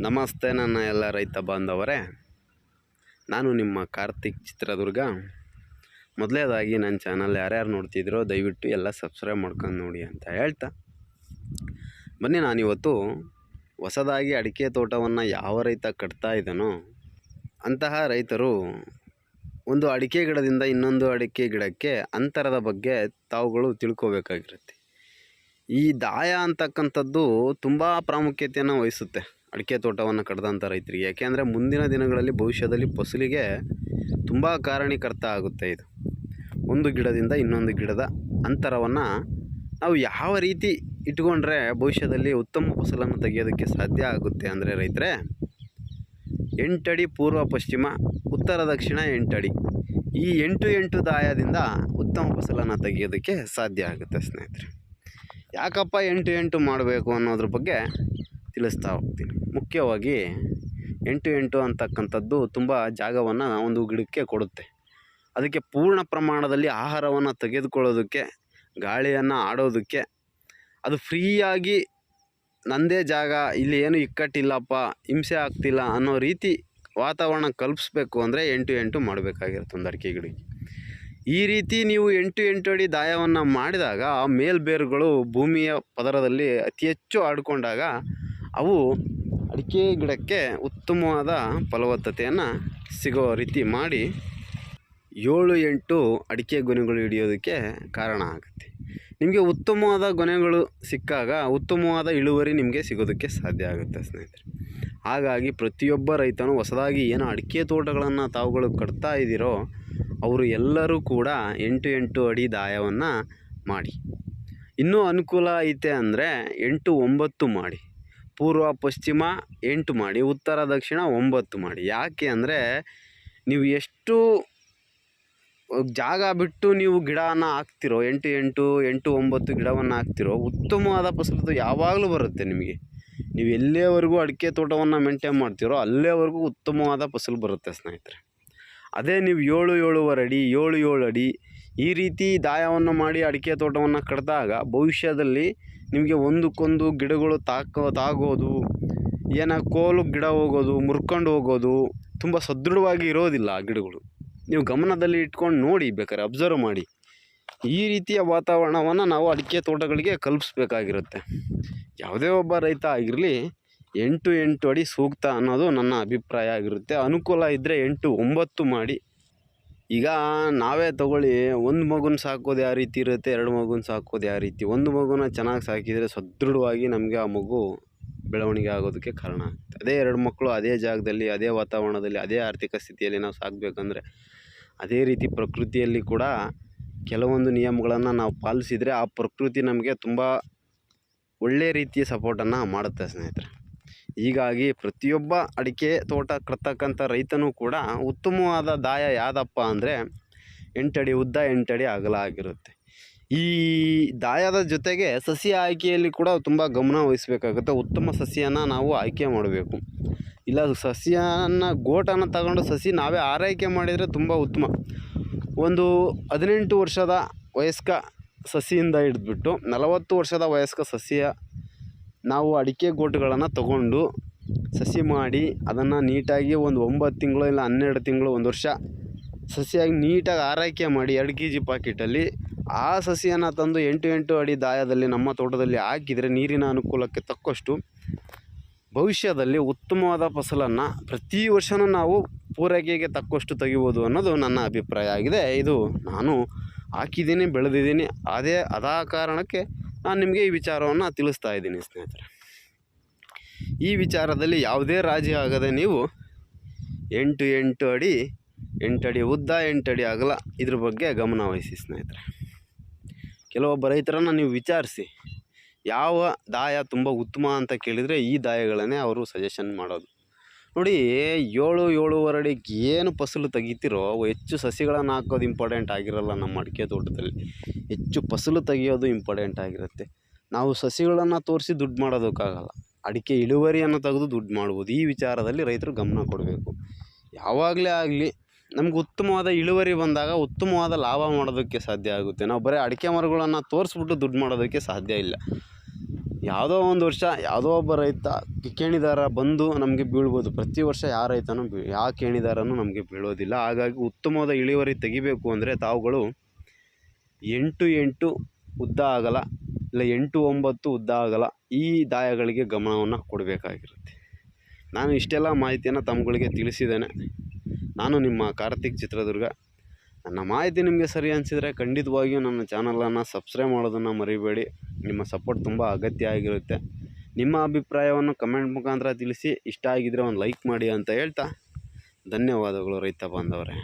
ನಮಸ್ತೆ ನನ್ನ ಎಲ್ಲ ರೈತ ಬಾಂಧವರೇ. ನಾನು ನಿಮ್ಮ ಕಾರ್ತಿಕ್ ಚಿತ್ರದುರ್ಗ. ಮೊದಲೇದಾಗಿ ನನ್ನ ಚಾನಲ್ ಯಾರ್ಯಾರು ನೋಡ್ತಿದ್ರೋ ದಯವಿಟ್ಟು ಎಲ್ಲ ಸಬ್ಸ್ಕ್ರೈಬ್ ಮಾಡ್ಕೊಂಡು ನೋಡಿ ಅಂತ ಹೇಳ್ತಾ. ಬನ್ನಿ, ನಾನಿವತ್ತು ಹೊಸದಾಗಿ ಅಡಿಕೆ ತೋಟವನ್ನು ಯಾವ ರೈತ ಕಟ್ತಾ ಇದ್ದಾನೋ, ಅಂತಹ ರೈತರು ಒಂದು ಅಡಿಕೆ ಗಿಡದಿಂದ ಇನ್ನೊಂದು ಅಡಿಕೆ ಗಿಡಕ್ಕೆ ಅಂತರದ ಬಗ್ಗೆ ತಾವುಗಳು ತಿಳ್ಕೋಬೇಕಾಗಿರುತ್ತೆ. ಈ ದಾಯ ಅಂತಕ್ಕಂಥದ್ದು ತುಂಬ ಪ್ರಾಮುಖ್ಯತೆಯನ್ನು ವಹಿಸುತ್ತೆ. ಅಡಿಕೆ ತೋಟವನ್ನು ಕಡ್ದಂಥ ರೈತರಿಗೆ. ಯಾಕೆಂದರೆ ಮುಂದಿನ ದಿನಗಳಲ್ಲಿ ಭವಿಷ್ಯದಲ್ಲಿ ಫಸಲಿಗೆ ತುಂಬ ಕಾರಣೀಕರ್ತ ಆಗುತ್ತೆ ಇದು. ಒಂದು ಗಿಡದಿಂದ ಇನ್ನೊಂದು ಗಿಡದ ಅಂತರವನ್ನು ನಾವು ಯಾವ ರೀತಿ ಇಟ್ಕೊಂಡ್ರೆ ಭವಿಷ್ಯದಲ್ಲಿ ಉತ್ತಮ ಫಸಲನ್ನು ತೆಗೆಯೋದಕ್ಕೆ ಸಾಧ್ಯ ಆಗುತ್ತೆ ಅಂದರೆ ರೈತರೇ ಎಂಟಡಿ ಪೂರ್ವ ಪಶ್ಚಿಮ, ಉತ್ತರ ದಕ್ಷಿಣ ಎಂಟಡಿ ಈ ಎಂಟು ಎಂಟು ದಾಯದಿಂದ ಉತ್ತಮ ಫಸಲನ್ನು ತೆಗೆಯೋದಕ್ಕೆ ಸಾಧ್ಯ ಆಗುತ್ತೆ ಸ್ನೇಹಿತರೆ. ಯಾಕಪ್ಪ ಎಂಟು ಎಂಟು ಮಾಡಬೇಕು ಅನ್ನೋದ್ರ ಬಗ್ಗೆ ತಿಳಿಸ್ತಾ ಹೋಗ್ತೀನಿ. ಮುಖ್ಯವಾಗಿ ಎಂಟು ಎಂಟು ಅಂತಕ್ಕಂಥದ್ದು ತುಂಬ ಜಾಗವನ್ನು ಒಂದು ಗಿಡಕ್ಕೆ ಕೊಡುತ್ತೆ. ಅದಕ್ಕೆ ಪೂರ್ಣ ಪ್ರಮಾಣದಲ್ಲಿ ಆಹಾರವನ್ನು ತೆಗೆದುಕೊಳ್ಳೋದಕ್ಕೆ, ಗಾಳಿಯನ್ನು ಆಡೋದಕ್ಕೆ, ಅದು ಫ್ರೀಯಾಗಿ ನಂದೇ ಜಾಗ, ಇಲ್ಲಿ ಏನು ಇಕ್ಕಟ್ಟಿಲ್ಲಪ್ಪ, ಹಿಂಸೆ ಆಗ್ತಿಲ್ಲ ಅನ್ನೋ ರೀತಿ ವಾತಾವರಣ ಕಲ್ಪಿಸ್ಬೇಕು ಅಂದರೆ ಎಂಟು ಎಂಟು ಮಾಡಬೇಕಾಗಿರುತ್ತೆ ಒಂದು ಅಡಿಕೆ ಗಿಡಕ್ಕೆ. ಈ ರೀತಿ ನೀವು ಎಂಟು ಎಂಟು ಅಡಿ ದಾಯವನ್ನು ಮಾಡಿದಾಗ ಆ ಮೇಲ್ಬೇರುಗಳು ಭೂಮಿಯ ಪದರದಲ್ಲಿ ಅತಿ ಹೆಚ್ಚು ಆಡ್ಕೊಂಡಾಗ ಅವು ಅಡಿಕೆ ಗಿಡಕ್ಕೆ ಉತ್ತಮವಾದ ಫಲವತ್ತತೆಯನ್ನು ಸಿಗೋ ರೀತಿ ಮಾಡಿ ಏಳು ಎಂಟು ಅಡಿಕೆ ಗೊನೆಗಳು ಹಿಡಿಯೋದಕ್ಕೆ ಕಾರಣ ಆಗುತ್ತೆ. ನಿಮಗೆ ಉತ್ತಮವಾದ ಗೊನೆಗಳು ಸಿಕ್ಕಾಗ ಉತ್ತಮವಾದ ಇಳುವರಿ ನಿಮಗೆ ಸಿಗೋದಕ್ಕೆ ಸಾಧ್ಯ ಆಗುತ್ತೆ ಸ್ನೇಹಿತರೆ. ಹಾಗಾಗಿ ಪ್ರತಿಯೊಬ್ಬ ರೈತನು ಹೊಸದಾಗಿ ಏನು ಅಡಿಕೆ ತೋಟಗಳನ್ನು ತಾವುಗಳು ಕಟ್ತಾ ಇದ್ದೀರೋ ಅವರು ಎಲ್ಲರೂ ಕೂಡ ಎಂಟು ಎಂಟು ಅಡಿ ದಾಯವನ್ನು ಮಾಡಿ. ಇನ್ನೂ ಅನುಕೂಲ ಐತೆ ಅಂದರೆ ಎಂಟು ಒಂಬತ್ತು ಮಾಡಿ. ಪೂರ್ವ ಪಶ್ಚಿಮ ಎಂಟು ಮಾಡಿ, ಉತ್ತರ ದಕ್ಷಿಣ ಒಂಬತ್ತು ಮಾಡಿ. ಯಾಕೆ ಅಂದರೆ ನೀವು ಎಷ್ಟು ಜಾಗ ಬಿಟ್ಟು ನೀವು ಗಿಡನ ಹಾಕ್ತಿರೋ, ಎಂಟು ಎಂಟು ಎಂಟು ಒಂಬತ್ತು ಗಿಡವನ್ನು ಹಾಕ್ತಿರೋ, ಉತ್ತಮವಾದ ಫಸಲು ಯಾವಾಗಲೂ ಬರುತ್ತೆ ನಿಮಗೆ. ನೀವು ಎಲ್ಲಿಯವರೆಗೂ ಅಡಿಕೆ ತೋಟವನ್ನು ಮೇಂಟೈನ್ ಮಾಡ್ತಿರೋ, ಅಲ್ಲಿಯವರೆಗೂ ಉತ್ತಮವಾದ ಫಸಲು ಬರುತ್ತೆ ಸ್ನೇಹಿತರೆ. ಅದೇ ನೀವು ಏಳು ಏಳುವರೆ ಅಡಿ, ಏಳು ಏಳು ಅಡಿ ಈ ರೀತಿ ದಾಯವನ್ನು ಮಾಡಿ ಅಡಿಕೆ ತೋಟವನ್ನು ಕಟ್ಟಿದಾಗ ಭವಿಷ್ಯದಲ್ಲಿ ನಿಮಗೆ ಒಂದಕ್ಕೊಂದು ಗಿಡಗಳು ತಾಕೋ, ತಾಗೋದು, ಏನೋ ಕೋಲು ಗಿಡ ಹೋಗೋದು, ಮುರ್ಕೊಂಡು ಹೋಗೋದು ತುಂಬ ಸದೃಢವಾಗಿ ಇರೋದಿಲ್ಲ ಆ ಗಿಡಗಳು. ನೀವು ಗಮನದಲ್ಲಿ ಇಟ್ಕೊಂಡು ನೋಡಿ ಬೇಕಾದ್ರೆ ಅಬ್ಸರ್ವ್ ಮಾಡಿ. ಈ ರೀತಿಯ ವಾತಾವರಣವನ್ನು ನಾವು ಅಡಿಕೆ ತೋಟಗಳಿಗೆ ಕಲ್ಪಿಸ್ಬೇಕಾಗಿರುತ್ತೆ. ಯಾವುದೇ ಒಬ್ಬ ರೈತ ಆಗಿರಲಿ, ಎಂಟು ಎಂಟು ಅಡಿ ಸೂಕ್ತ ಅನ್ನೋದು ನನ್ನ ಅಭಿಪ್ರಾಯ ಆಗಿರುತ್ತೆ. ಅನುಕೂಲ ಇದ್ದರೆ ಎಂಟು ಒಂಬತ್ತು ಮಾಡಿ ಈಗ ನಾವೇ ತಗೊಳ್ಳಿ, ಒಂದು ಮಗುನ ಸಾಕೋದು ಯಾವ ರೀತಿ ಇರುತ್ತೆ, ಎರಡು ಮಗುನ ಸಾಕೋದು ಯಾವ ರೀತಿ? ಒಂದು ಮಗುನ ಚೆನ್ನಾಗಿ ಸಾಕಿದರೆ ಸದೃಢವಾಗಿ ನಮಗೆ ಆ ಮಗು ಬೆಳವಣಿಗೆ ಆಗೋದಕ್ಕೆ ಕಾರಣ ಆಗುತ್ತೆ ಅದೇ ಎರಡು ಮಕ್ಕಳು ಅದೇ ಜಾಗದಲ್ಲಿ, ಅದೇ ವಾತಾವರಣದಲ್ಲಿ, ಅದೇ ಆರ್ಥಿಕ ಸ್ಥಿತಿಯಲ್ಲಿ ನಾವು ಸಾಕಬೇಕಂದ್ರೆ ಅದೇ ರೀತಿ ಪ್ರಕೃತಿಯಲ್ಲಿ ಕೂಡ ಕೆಲವೊಂದು ನಿಯಮಗಳನ್ನು ನಾವು ಪಾಲಿಸಿದರೆ ಆ ಪ್ರಕೃತಿ ನಮಗೆ ತುಂಬ ಒಳ್ಳೆಯ ರೀತಿಯ ಸಪೋರ್ಟನ್ನು ಮಾಡುತ್ತೆ ಸ್ನೇಹಿತರೆ. ಹೀಗಾಗಿ ಪ್ರತಿಯೊಬ್ಬ ಅಡಿಕೆ ತೋಟ ಕಟ್ತಕ್ಕಂಥ ರೈತನೂ ಕೂಡ ಉತ್ತಮವಾದ ದಾಯ ಯಾವುದಪ್ಪ ಅಂದರೆ ಎಂಟಡಿ ಉದ್ದ ಎಂಟಡಿ ಅಗಲ ಆಗಿರುತ್ತೆ. ಈ ದಾಯದ ಜೊತೆಗೆ ಸಸಿ ಆಯ್ಕೆಯಲ್ಲಿ ಕೂಡ ತುಂಬ ಗಮನ ವಹಿಸಬೇಕಾಗುತ್ತೆ. ಉತ್ತಮ ಸಸಿಯನ್ನು ನಾವು ಆಯ್ಕೆ ಮಾಡಬೇಕು. ಇಲ್ಲ, ಸಸಿಯನ್ನು ಗೋಟನ್ನು ತಗೊಂಡು ಸಸಿ ನಾವೇ ಆರೈಕೆ ಮಾಡಿದರೆ ತುಂಬ ಉತ್ತಮ. ಒಂದು ಹದಿನೆಂಟು ವರ್ಷದ ವಯಸ್ಕ ಸಸಿಯಿಂದ ಹಿಡಿದ್ಬಿಟ್ಟು ನಲವತ್ತು ವರ್ಷದ ವಯಸ್ಕ ಸಸ್ಯ ನಾವು ಅಡಿಕೆ ಗೋಟುಗಳನ್ನು ತಗೊಂಡು ಸಸಿ ಮಾಡಿ ಅದನ್ನು ನೀಟಾಗಿ ಒಂದು ಒಂಬತ್ತು ತಿಂಗಳು ಇಲ್ಲ ಹನ್ನೆರಡು ತಿಂಗಳು ಒಂದು ವರ್ಷ ಸಸಿಯಾಗಿ ನೀಟಾಗಿ ಆರೈಕೆ ಮಾಡಿ ಎರಡು ಕೆ ಜಿ ಪಾಕಿಟಲ್ಲಿ ಆ ಸಸಿಯನ್ನು ತಂದು ಎಂಟು ಎಂಟು ಅಡಿ ದಾಯದಲ್ಲಿ ನಮ್ಮ ತೋಟದಲ್ಲಿ ಹಾಕಿದರೆ ನೀರಿನ ಅನುಕೂಲಕ್ಕೆ ತಕ್ಕಷ್ಟು ಭವಿಷ್ಯದಲ್ಲಿ ಉತ್ತಮವಾದ ಫಸಲನ್ನು ಪ್ರತಿ ವರ್ಷನೂ ನಾವು ಪೂರೈಕೆಗೆ ತಕ್ಕಷ್ಟು ತೆಗಿಬೋದು ಅನ್ನೋದು ನನ್ನ ಅಭಿಪ್ರಾಯ ಆಗಿದೆ. ಇದು ನಾನು ಹಾಕಿದ್ದೀನಿ, ಬೆಳೆದಿದ್ದೀನಿ. ಅದೇ ಅದಾ ಕಾರಣಕ್ಕೆ ನಾನು ನಿಮಗೆ ಈ ವಿಚಾರವನ್ನು ತಿಳಿಸ್ತಾ ಇದ್ದೀನಿ, ಸ್ನೇಹಿತರೆ. ಈ ವಿಚಾರದಲ್ಲಿ ಯಾವುದೇ ರಾಜಿ ಆಗದೆ ನೀವು ಎಂಟು ಎಂಟು ಅಡಿ ಎಂಟಡಿ ಉದ್ದ ಎಂಟಡಿ ಅಗಲ ಇದ್ರ ಬಗ್ಗೆ ಗಮನವಹಿಸಿ ಸ್ನೇಹಿತರೆ. ಕೆಲವೊಬ್ಬ ರೈತರನ್ನು ನೀವು ವಿಚಾರಿಸಿ, ಯಾವ ದಾಯ ತುಂಬ ಉತ್ತಮ ಅಂತ ಕೇಳಿದರೆ ಈ ದಾಯಗಳನ್ನೇ ಅವರು ಸಜೆಷನ್ ಮಾಡೋದು. ನೋಡಿ, ಏಳು ಏಳುವರೆ ಅಡಿಗೆ ಏನು ಫಸಲು ತೆಗಿತೀರೋ ಹೆಚ್ಚು ಸಸಿಗಳನ್ನು ಹಾಕೋದು ಇಂಪಾರ್ಟೆಂಟ್ ಆಗಿರಲ್ಲ ನಮ್ಮ ಅಡಿಕೆ ತೋಟದಲ್ಲಿ. ಹೆಚ್ಚು ಫಸಲು ತೆಗಿಯೋದು ಇಂಪಾರ್ಟೆಂಟ್ ಆಗಿರುತ್ತೆ. ನಾವು ಸಸಿಗಳನ್ನು ತೋರಿಸಿ ದುಡ್ಡು ಮಾಡೋದಕ್ಕಾಗಲ್ಲ. ಅಡಿಕೆ ಇಳುವರಿಯನ್ನು ತೆಗೆದು ದುಡ್ಡು ಮಾಡ್ಬೋದು. ಈ ವಿಚಾರದಲ್ಲಿ ರೈತರು ಗಮನ ಕೊಡಬೇಕು. ಯಾವಾಗಲೇ ಆಗಲಿ ನಮ್ಗೆ ಉತ್ತಮವಾದ ಇಳುವರಿ ಬಂದಾಗ ಉತ್ತಮವಾದ ಲಾಭ ಮಾಡೋದಕ್ಕೆ ಸಾಧ್ಯ ಆಗುತ್ತೆ. ನಾವು ಬರೀ ಅಡಿಕೆ ಮರಗಳನ್ನು ತೋರಿಸ್ಬಿಟ್ಟು ದುಡ್ಡು ಮಾಡೋದಕ್ಕೆ ಸಾಧ್ಯ ಇಲ್ಲ. ಯಾವುದೋ ಒಂದು ವರ್ಷ ಯಾವುದೋ ಒಬ್ಬ ರೈತ ಕೇಣಿದಾರ ಬಂದು ನಮಗೆ ಬೀಳ್ಬೋದು. ಪ್ರತಿ ವರ್ಷ ಯಾವ ರೈತನೂ ಬೀ, ಯಾವ ಕೇಣಿದಾರನೂ ನಮಗೆ ಬೀಳೋದಿಲ್ಲ. ಹಾಗಾಗಿ ಉತ್ತಮವಾದ ಇಳುವರಿ ತೆಗಿಬೇಕು ಅಂದರೆ ತಾವುಗಳು ಎಂಟು ಎಂಟು ಉದ್ದ ಆಗಲ್ಲ, ಇಲ್ಲ ಎಂಟು ಒಂಬತ್ತು ಉದ್ದ ಆಗಲ್ಲ, ಈ ದಾಯಗಳಿಗೆ ಗಮನವನ್ನು ಕೊಡಬೇಕಾಗಿರುತ್ತೆ. ನಾನು ಇಷ್ಟೆಲ್ಲ ಮಾಹಿತಿಯನ್ನು ತಮ್ಮಗಳಿಗೆ ತಿಳಿಸಿದ್ದೇನೆ. ನಾನು ನಿಮ್ಮ ಕಾರ್ತಿಕ್ ಚಿತ್ರದುರ್ಗ ನನ್ನ ಮಾಹಿತಿ ನಿಮಗೆ ಸರಿ ಅನಿಸಿದರೆ ಖಂಡಿತವಾಗಿಯೂ ನನ್ನ ಚಾನಲನ್ನು ಸಬ್ಸ್ಕ್ರೈಬ್ ಮಾಡೋದನ್ನು ಮರಿಬೇಡಿ. ನಿಮ್ಮ ಸಪೋರ್ಟ್ ತುಂಬ ಅಗತ್ಯ ಆಗಿರುತ್ತೆ. ನಿಮ್ಮ ಅಭಿಪ್ರಾಯವನ್ನು ಕಮೆಂಟ್ ಮುಖಾಂತರ ತಿಳಿಸಿ. ಇಷ್ಟ ಆಗಿದ್ದರೆ ಒಂದು ಲೈಕ್ ಮಾಡಿ ಅಂತ ಹೇಳ್ತಾ ಧನ್ಯವಾದಗಳು ರೈತ ಬಾಂಧವರೇ.